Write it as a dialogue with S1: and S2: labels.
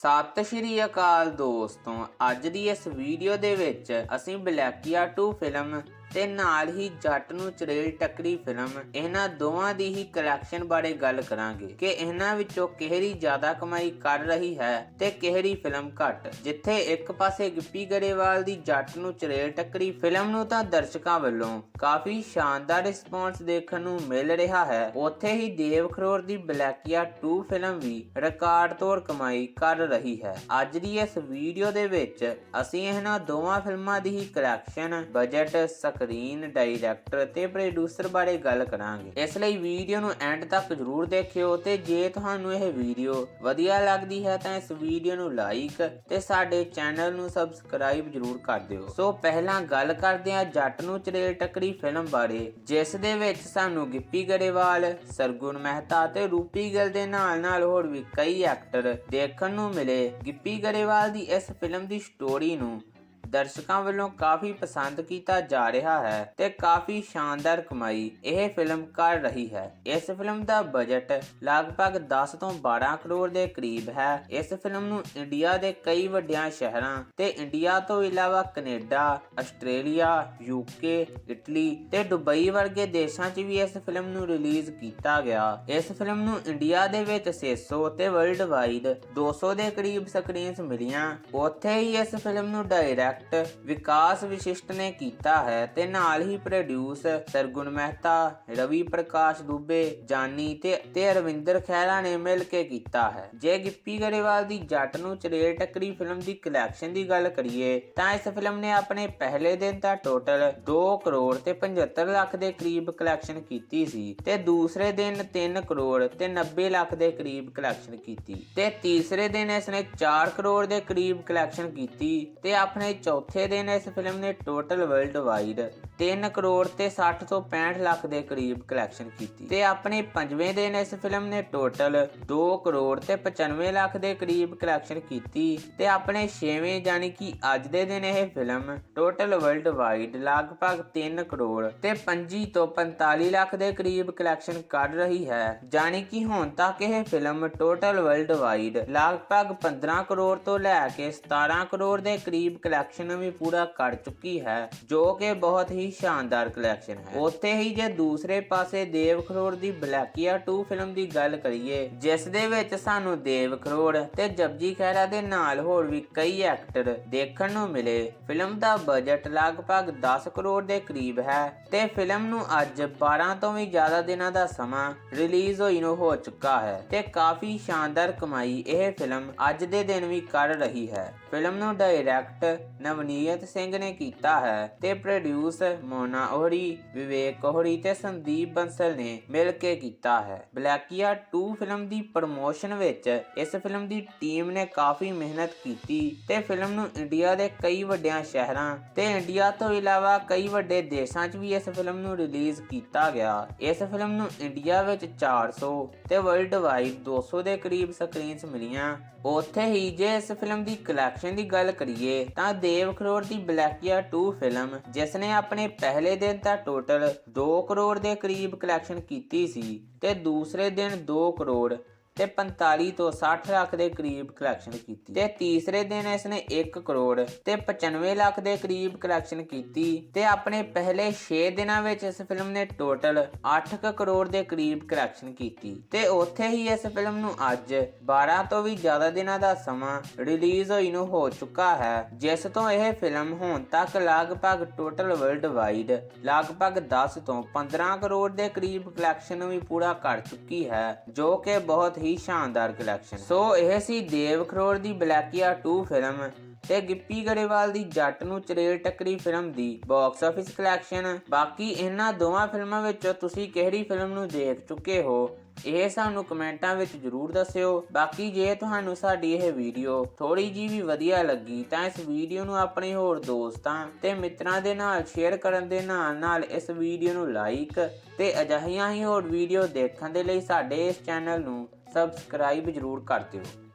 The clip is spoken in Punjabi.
S1: ਸਤਿ ਸ਼੍ਰੀ ਅਕਾਲ ਦੋਸਤੋ ਅੱਜ ਦੀ ਇਸ ਵੀਡੀਓ ਦੇ ਵਿੱਚ ਅਸੀਂ ਬਲੈਕੀਆ 2 ਫਿਲਮ ਤੇ ਨਾਲ ਹੀ ਜੱਟ ਨੂੰ ਚੜੇਲ ਟੱਕਰੀ ਫਿਲਮ। ਇਹਨਾਂ ਦੋਵਾਂ ਦੀ ਹੀ ਕਲੈਕਸ਼ਨ ਬਾਰੇ ਗੱਲ ਕਰਾਂਗੇ ਕਿ ਇਹਨਾਂ ਵਿੱਚੋਂ ਕਿਹੜੀ ਜ਼ਿਆਦਾ ਕਮਾਈ ਕਰ ਰਹੀ ਹੈ ਤੇ ਕਿਹੜੀ ਫਿਲਮ ਘੱਟ। ਜਿੱਥੇ ਇੱਕ ਪਾਸੇ ਗਿੱਪੀ ਗਰੇਵਾਲ ਦੀ ਜੱਟ ਨੂੰ ਚੜੇਲ ਟੱਕਰੀ ਫਿਲਮ ਨੂੰ ਤਾਂ ਦਰਸ਼ਕਾਂ ਵੱਲੋਂ ਕਾਫੀ ਸ਼ਾਨਦਾਰ ਰਿਸਪੌਂਸ ਦੇਖਣ ਨੂੰ ਮਿਲ ਰਿਹਾ ਹੈ। ਉੱਥੇ ਹੀ ਦੇਵ ਖਰੋਰ ਦੀ ਬਲੈਕੀਆ 2 ਫਿਲਮ ਵੀ ਰਿਕਾਰਡ ਤੋੜ ਕਮਾਈ ਕਰ ਰਹੀ ਹੈ। ਅੱਜ ਦੀ ਇਸ ਵੀਡੀਓ ਦੇ ਵਿੱਚ ਅਸੀਂ ਇਹਨਾਂ ਦੋਵਾਂ ਫਿਲਮਾਂ ਦੀ ਹੀ ਕਲੈਕਸ਼ਨ ਬਜਟ ਸਕਰੀਨ ਡਾਇਰੈਕਟਰ ਤੇ ਪ੍ਰੋਡਿਊਸਰ ਬਾਰੇ ਗੱਲ ਕਰਾਂਗੇ। ਇਸ ਲਈ ਵੀਡੀਓ ਨੂੰ ਐਂਡ ਤੱਕ ਜ਼ਰੂਰ ਦੇਖਿਓ ਤੇ ਜੇ ਤੁਹਾਨੂੰ ਇਹ ਵੀਡੀਓ ਵਧੀਆ ਲੱਗਦੀ ਹੈ ਤਾਂ ਇਸ ਵੀਡੀਓ ਨੂੰ ਲਾਈਕ ਤੇ ਸਾਡੇ ਚੈਨਲ ਨੂੰ ਸਬਸਕ੍ਰਾਈਬ ਜ਼ਰੂਰ ਕਰ ਦਿਓ। ਸੋ ਪਹਿਲਾਂ ਗੱਲ ਕਰਦੇ ਹਾਂ ਜੱਟ ਨੂੰ ਚੜੇਲ ਟੱਕਰੀ ਫਿਲਮ ਬਾਰੇ, ਜਿਸ ਦੇ ਵਿੱਚ ਸਾਨੂੰ ਗਿੱਪੀ ਗਰੇਵਾਲ, ਸਰਗੁਣ ਮਹਿਤਾ ਤੇ ਰੂਪੀ ਗਿੱਲ ਦੇ ਨਾਲ ਨਾਲ ਹੋਰ ਵੀ ਕਈ ਐਕਟਰ ਦੇਖਣ ਨੂੰ ਮਿਲੇ। ਗਿੱਪੀ ਗਰੇਵਾਲ ਦੀ ਇਸ ਫਿਲਮ ਦੀ ਸਟੋਰੀ ਨੂੰ ਦਰਸ਼ਕਾਂ ਵੱਲੋਂ ਕਾਫੀ ਪਸੰਦ ਕੀਤਾ ਜਾ ਰਿਹਾ ਹੈ ਤੇ ਕਾਫੀ ਸ਼ਾਨਦਾਰ ਕਮਾਈ ਇਹ ਫਿਲਮ ਕਰ ਰਹੀ ਹੈ। ਇਸ ਫਿਲਮ ਦਾ ਬਜਟ ਲਗਭਗ 10 ਤੋਂ 12 ਕਰੋੜ ਦੇ ਕਰੀਬ ਹੈ। ਇਸ ਫਿਲਮ ਨੂੰ ਇੰਡੀਆ ਦੇ ਕਈ ਵੱਡਿਆਂ ਸ਼ਹਿਰਾਂ ਤੇ ਇੰਡੀਆ ਤੋਂ ਇਲਾਵਾ ਕੈਨੇਡਾ, ਆਸਟ੍ਰੇਲੀਆ ਯੂਕੇ ਇਟਲੀ ਤੇ ਦੁਬਈ ਵਰਗੇ ਦੇਸ਼ਾਂ 'ਚ ਵੀ ਇਸ ਫਿਲਮ ਨੂੰ ਰਿਲੀਜ਼ ਕੀਤਾ ਗਿਆ। ਇਸ ਫਿਲਮ ਨੂੰ ਇੰਡੀਆ ਦੇ ਵਿੱਚ 600 ਤੇ ਵਰਲਡ ਵਾਈਡ 200 ਦੇ ਕਰੀਬ ਸਕਰੀਨਸ ਮਿਲੀਆਂ। ਉੱਥੇ ਹੀ ਇਸ ਫਿਲਮ ਨੂੰ ਡਾਇਰੈਕਟ ਵਿਕਾਸ ਵਿਸ਼ਿਸ਼ਟ ਨੇ ਕੀਤਾ ਹੈ ਤੇ ਨਾਲ ਹੀ ਪ੍ਰੋਡਿਊਸ ਸਰਗੁਣ ਮਹਿਤਾ, ਰਵੀ ਪ੍ਰਕਾਸ਼ ਦੁਬੇ, ਜਾਨੀ ਤੇ ਤੇ ਅਰਵਿੰਦਰ ਖਹਿਰਾ ਨੇ ਮਿਲ ਕੇ ਕੀਤਾ ਹੈ। ਜੇ ਗਿੱਪੀ ਗਰੇਵਾਲ ਦੀ ਜੱਟ ਨੂੰ ਚੜੇਲ ਟੱਕਰੀ ਫਿਲਮ ਦੀ ਕਲੈਕਸ਼ਨ ਦੀ ਗੱਲ ਕਰੀਏ, ਤਾਂ ਇਸ ਫਿਲਮ ਨੇ ਆਪਣੇ ਪਹਿਲੇ ਦਿਨ ਦਾ ਟੋਟਲ 2 ਕਰੋੜ ਤੇ 75 ਲੱਖ ਦੇ ਕਰੀਬ ਕਲੈਕਸ਼ਨ ਕੀਤੀ ਸੀ ਤੇ ਦੂਸਰੇ ਦਿਨ 3 ਕਰੋੜ ਤੇ 90 ਲੱਖ ਦੇ ਕਰੀਬ ਕਲੈਕਸ਼ਨ ਕੀਤੀ ਤੇ ਤੀਸਰੇ ਦਿਨ ਇਸ ਨੇ 4 ਕਰੋੜ ਦੇ ਕਰੀਬ ਕਲੈਕਸ਼ਨ ਕੀਤੀ ਤੇ ਆਪਣੇ ਚੌਥੇ ਦਿਨ ਇਸ ਫਿਲਮ ਨੇ ਟੋਟਲ ਵਰਲਡ ਵਾਈਡ 3 ਕਰੋੜ ਤੇ 60 ਤੋਂ 65 ਲੱਖ ਦੇ ਕਰੀਬ ਕਲੈਕਸ਼ਨ ਕੀਤੀ। ਤੇ ਆਪਣੇ ਪੰਜਵੇਂ ਦਿਨ ਇਸ ਫਿਲਮ ਨੇ ਟੋਟਲ 2 ਕਰੋੜ ਤੇ 95 ਲੱਖ ਦੇ ਕਰੀਬ ਕਲੈਕਸ਼ਨ ਕੀਤੀ ਤੇ ਆਪਣੇ ਛੇਵੇਂ ਯਾਨੀ ਕਿ ਅੱਜ ਦੇ ਦਿਨ ਇਹ ਫਿਲਮ ਟੋਟਲ ਵਰਲਡ ਵਾਈਡ ਲਗਭਗ 3 ਕਰੋੜ ਤੇ 25 ਤੋਂ 45 ਲੱਖ ਦੇ ਕਰੀਬ ਕਲੈਕਸ਼ਨ ਕਰ ਰਹੀ ਹੈ। ਯਾਨੀ ਕਿ ਹੁਣ ਤੱਕ ਇਹ ਫਿਲਮ ਟੋਟਲ ਵਰਲਡ ਵਾਈਡ ਲਗਭਗ 15 ਕਰੋੜ ਤੋਂ ਲੈ ਕੇ 17 ਕਰੋੜ ਦੇ ਕਰੀਬ ਕਲੈਕਸ਼ਨ ਵੀ ਪੂਰਾ ਕਰ ਚੁੱਕੀ ਹੈ, ਜੋ ਕਿ ਬਹੁਤ ਹੀ ਸ਼ਾਨਦਾਰ ਕਲੈਕਸ਼ਨ ਹੈ। ਉੱਥੇ ਹੀ ਜੇ ਦੂਸਰੇ ਪਾਸੇ ਦੇਵ ਖਰੋੜ ਦੀ ਬਲੈਕੀਆ 2 ਫਿਲਮ ਦੀ ਗੱਲ ਕਰੀਏ, ਜਿਸ ਦੇ ਵਿੱਚ ਸਾਨੂੰ ਦੇਵ ਖਰੋੜ ਤੇ ਜਪਜੀ ਖਹਿਰਾ ਦੇ ਨਾਲ ਹੋਰ ਵੀ ਕਈ ਐਕਟਰ ਦੇਖਣ ਨੂੰ ਮਿਲੇ। ਫਿਲਮ ਦਾ ਬਜਟ ਲਗਭਗ 10 ਕਰੋੜ ਦੇ ਕਰੀਬ ਹੈ ਤੇ ਫਿਲਮ ਨੂੰ ਅੱਜ 12 ਤੋਂ ਵੀ ਜ਼ਿਆਦਾ ਦਿਨਾਂ ਦਾ ਸਮਾਂ ਰਿਲੀਜ਼ ਹੋਈ ਨੂੰ ਹੋ ਚੁੱਕਾ ਹੈ ਤੇ ਕਾਫੀ ਸ਼ਾਨਦਾਰ ਕਮਾਈ ਇਹ ਫਿਲਮ ਅੱਜ ਦੇ ਦਿਨ ਵੀ ਕਰ ਰਹੀ ਹੈ। ਫਿਲਮ ਨੂੰ ਡਾਇਰੈਕਟ ਨਵਨੀਤ ਸਿੰਘ ਨੇ ਕੀਤਾ ਹੈ ਤੇ ਪ੍ਰੋਡਿਊਸ ਮੋਨਾ ਉਹਰੀ ਵਿਵੇਕ ਉਹਰੀ ਤੇ ਸੰਦੀਪ ਬੰਸਲ ਨੇ ਮਿਲ ਕੇ ਕੀਤਾ ਹੈ। ਬਲੈਕੀਆ 2 ਫਿਲਮ ਦੀ ਪ੍ਰਮੋਸ਼ਨ ਵਿੱਚ ਇਸ ਫਿਲਮ ਦੀ ਟੀਮ ਨੇ ਕਾਫੀ ਮਿਹਨਤ ਕੀਤੀ ਤੇ ਫਿਲਮ ਨੂੰ ਇੰਡੀਆ ਦੇ ਕਈ ਵੱਡਿਆਂ ਸ਼ਹਿਰਾਂ ਤੇ ਇੰਡੀਆ ਤੋਂ ਇਲਾਵਾ ਕਈ ਵੱਡੇ ਦੇਸ਼ਾਂ 'ਚ ਵੀ ਇਸ ਫਿਲਮ ਨੂੰ ਰਿਲੀਜ਼ ਕੀਤਾ ਗਿਆ। ਇਸ ਫਿਲਮ ਨੂੰ ਇੰਡੀਆ ਵਿੱਚ 400 ਤੇ ਵਰਲਡ ਵਾਈਡ 200 ਦੇ ਕਰੀਬ ਸਕਰੀਨਸ ਮਿਲੀਆਂ। ਉੱਥੇ ਹੀ ਜੇ ਇਸ ਫਿਲਮ ਦੀ ਕਲੈਕਸ਼ਨ ਦੀ ਗੱਲ ਕਰੀਏ ਤਾਂ ਦੇਵ ਖਰੋੜ ਦੀ ਬਲੈਕੀਆ 2 ਫਿਲਮ ਜਿਸ ਨੇ ਆਪਣੇ ਪਹਿਲੇ ਦਿਨ ਤਾਂ ਟੋਟਲ 2 ਕਰੋੜ ਦੇ ਕਰੀਬ ਕਲੈਕਸ਼ਨ ਕੀਤੀ ਸੀ ਤੇ ਦੂਸਰੇ ਦਿਨ 2 ਕਰੋੜ। ਤੇ 45 ਤੋਂ 60 ਲੱਖ ਦੇ ਕਰੀਬ ਕਲੈਕਸ਼ਨ ਕੀਤੀ। ਤੇ ਤੀਸਰੇ ਦਿਨ ਇਸ ਨੇ 1 ਕਰੋੜ ਤੇ 95 ਲੱਖ ਦੇ ਕਰੀਬ ਕਲੈਕਸ਼ਨ ਕੀਤੀ। ਤੇ ਆਪਣੇ ਪਹਿਲੇ 6 ਦਿਨਾਂ ਵਿੱਚ ਇਸ ਫਿਲਮ ਨੇ ਟੋਟਲ 8 ਕਰੋੜ ਦੇ ਕਰੀਬ ਕਲੈਕਸ਼ਨ ਕੀਤੀ। ਤੇ ਉੱਥੇ ਹੀ ਇਸ ਫਿਲਮ ਨੂੰ ਅੱਜ 12 ਤੋਂ ਵੀ ਜ਼ਿਆਦਾ ਦਿਨਾਂ ਦਾ ਸਮਾਂ ਰਿਲੀਜ਼ ਹੋਈ ਨੂੰ ਹੋ ਚੁੱਕਾ ਹੈ, ਜਿਸ ਤੋਂ ਇਹ ਫਿਲਮ ਹੁਣ ਤੱਕ ਲਗਭਗ ਟੋਟਲ ਵਰਲਡ ਵਾਈਡ ਲਗਭਗ 10 ਤੋਂ 15 ਕਰੋੜ ਦੇ ਕਰੀਬ ਕਲੈਕਸ਼ਨ ਵੀ ਪੂਰਾ ਕਰ ਚੁੱਕੀ ਹੈ, ਜੋ ਕਿ ਬਹੁਤ ਹੀ ਸ਼ਾਨਦਾਰ ਕਲੈਕਸ਼ਨ ਸੋ ਇਹ ਸੀ ਦੇਵ ਖਰੋੜ ਦੀ ਬਲੈਕੀਆ 2 ਫਿਲਮ ਤੇ ਗਿੱਪੀ ਗਰੇਵਾਲ ਦੀ ਜੱਟ ਨੂੰ ਚਰੇਲ ਟੱਕਰੀ ਫਿਲਮ ਦੀ ਬਾਕਸ ਆਫਿਸ ਕਲੈਕਸ਼ਨ ਬਾਕੀ ਇਹਨਾਂ ਦੋਵਾਂ ਫਿਲਮਾਂ ਵਿੱਚੋਂ ਤੁਸੀਂ ਕਿਹੜੀ ਫਿਲਮ ਨੂੰ ਦੇਖ ਚੁੱਕੇ ਹੋ, ਇਹ ਸਾਨੂੰ ਕਮੈਂਟਾਂ ਵਿੱਚ ਜਰੂਰ ਦੱਸਿਓ। ਬਾਕੀ ਜੇ ਤੁਹਾਨੂੰ ਸਾਡੀ ਇਹ ਵੀਡੀਓ ਥੋੜੀ ਜੀ ਵੀ ਵਧੀਆ ਲੱਗੀ, ਤਾਂ ਇਸ ਵੀਡੀਓ ਨੂੰ ਆਪਣੇ ਹੋਰ ਦੋਸਤਾਂ ਤੇ ਮਿੱਤਰਾਂ ਦੇ ਨਾਲ ਸ਼ੇਅਰ ਕਰਨ ਦੇ ਨਾਲ ਨਾਲ ਇਸ ਵੀਡੀਓ ਨੂੰ ਲਾਈਕ ਤੇ ਅਜਿਹੀਆਂ ਹੀ ਹੋਰ ਵੀਡੀਓ ਦੇਖਣ ਦੇ ਲਈ ਸਾਡੇ ਇਸ ਚੈਨਲ ਨੂੰ ਸਬਸਕ੍ਰਾਈਬ ਜਰੂਰ ਕਰ ਦਿਓ।